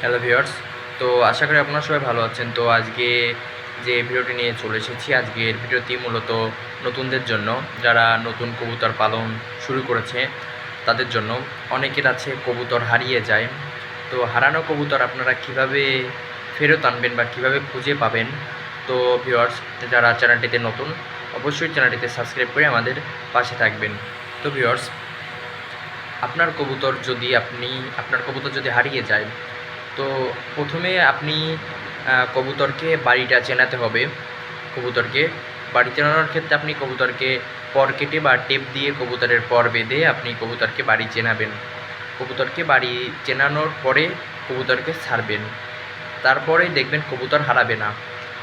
Hello viewers তো আশা করি আপনারা সবাই ভালো আছেন। তো আজকে যে ভিডিওটি নিয়ে চলে এসেছি, আজকের ভিডিওটি মূলত নতুনদের জন্য। যারা নতুন কবুতর পালন শুরু করেছে, তাদের জন্য। অনেকের আছে কবুতর হারিয়ে যায়। তো হারানো কবুতর আপনারা কীভাবে ফেরত আনবেন বা কীভাবে খুঁজে পাবেন? তো ভিউয়ার্স যারা চ্যানেলটিতে নতুন, অবশ্যই চ্যানেলটিতে সাবস্ক্রাইব করে আমাদের পাশে থাকবেন। তো ভিউয়ার্স আপনার কবুতর যদি আপনি, আপনার কবুতর যদি হারিয়ে যায় তো প্রথমে আপনি কবুতরকে বাড়িটা চেনাতে হবে। কবুতরকে বাড়ি চেনানোর ক্ষেত্রে আপনি কবুতরকে পর কেটে বা টেপ দিয়ে কবুতরের পর বেঁধে আপনি কবুতরকে বাড়ি চেনাবেন। কবুতরকে বাড়ি চেনানোর পরে কবুতরকে ছাড়বেন। তারপরে দেখবেন কবুতর হারাবে না।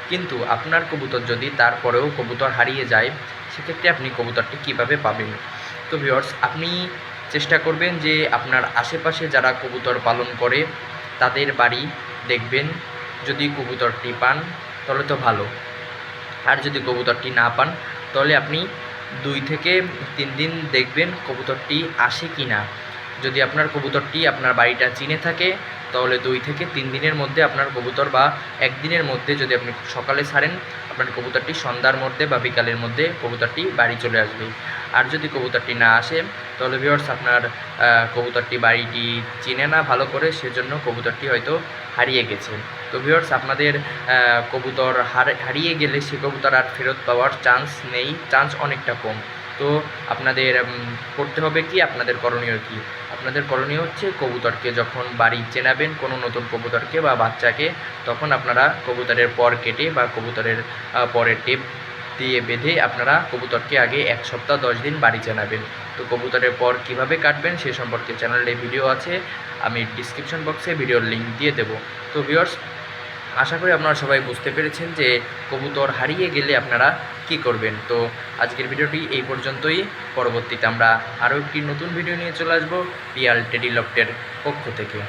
কিন্তু আপনার কবুতর যদি তারপরেও কবুতর হারিয়ে যায়, সেক্ষেত্রে আপনি কবুতরটি কীভাবে পাবেন? তো ভিওর্স আপনি চেষ্টা করবেন যে আপনার আশেপাশে যারা কবুতর পালন করে তাদের বাড়ি দেখবেন যদি কবুতরটি পান, তাহলে তো ভালো। আর যদি কবুতরটি না পান, তাহলে আপনি দুই থেকে তিন দিন দেখবেন কবুতরটি আসে কি না যদি আপনার কবুতরটি আপনার বাড়িটা চিনে থাকে তাহলে দুই থেকে তিন দিনের মধ্যে আপনার কবুতর বা একদিনের মধ্যে যদি আপনি সকালে ছাড়েন আপনার কবুতরটি সন্ধ্যার মধ্যে বা বিকালের মধ্যে কবুতরটি বাড়ি চলে আসবে। আর যদি কবুতরটি না আসে, তাহলে ভিওর্স আপনার কবুতরটি বাড়িটি চিনে না ভালো করে, সেজন্য কবুতরটি হয়তো হারিয়ে গেছে। তো ভিওর্স আপনাদের কবুতর হারিয়ে গেলে সে কবুতর আর ফেরত পাওয়ার চান্স নেই। চান্স অনেকটা কম। তো আপনাদের করতে হবে কি? আপনাদের করণীয় কি? আপনাদের করণীয় হচ্ছে কবুতরকে যখন বাড়ি চেনাবেন কোনো নতুন কবুতরকে বা বাচ্চাকে, তখন আপনারা কবুতরের পর কেটে বা কবুতরের পরের টেপ দিয়ে বেঁধে আপনারা কবুতরকে আগে এক সপ্তাহ, দশ দিন বাড়ি চেনাবেন। তো কবুতরের পর কীভাবে কাটবেন সে সম্পর্কে চ্যানেলে ভিডিও আছে, আমি ডিসক্রিপশন বক্সে ভিডিওর লিঙ্ক দিয়ে দেবো। তো ভিউয়ার্স আশা করি আপনারা সবাই বুঝতে পেরেছেন যে কবুতর হারিয়ে গেলে আপনারা কি করবেন। তো আজকের ভিডিওটি এই পর্যন্তই। পরবর্তীতে আমরা আরও একটি নতুন ভিডিও নিয়ে চলে আসব পিয়াল টেডিলপ্টের পক্ষ থেকে।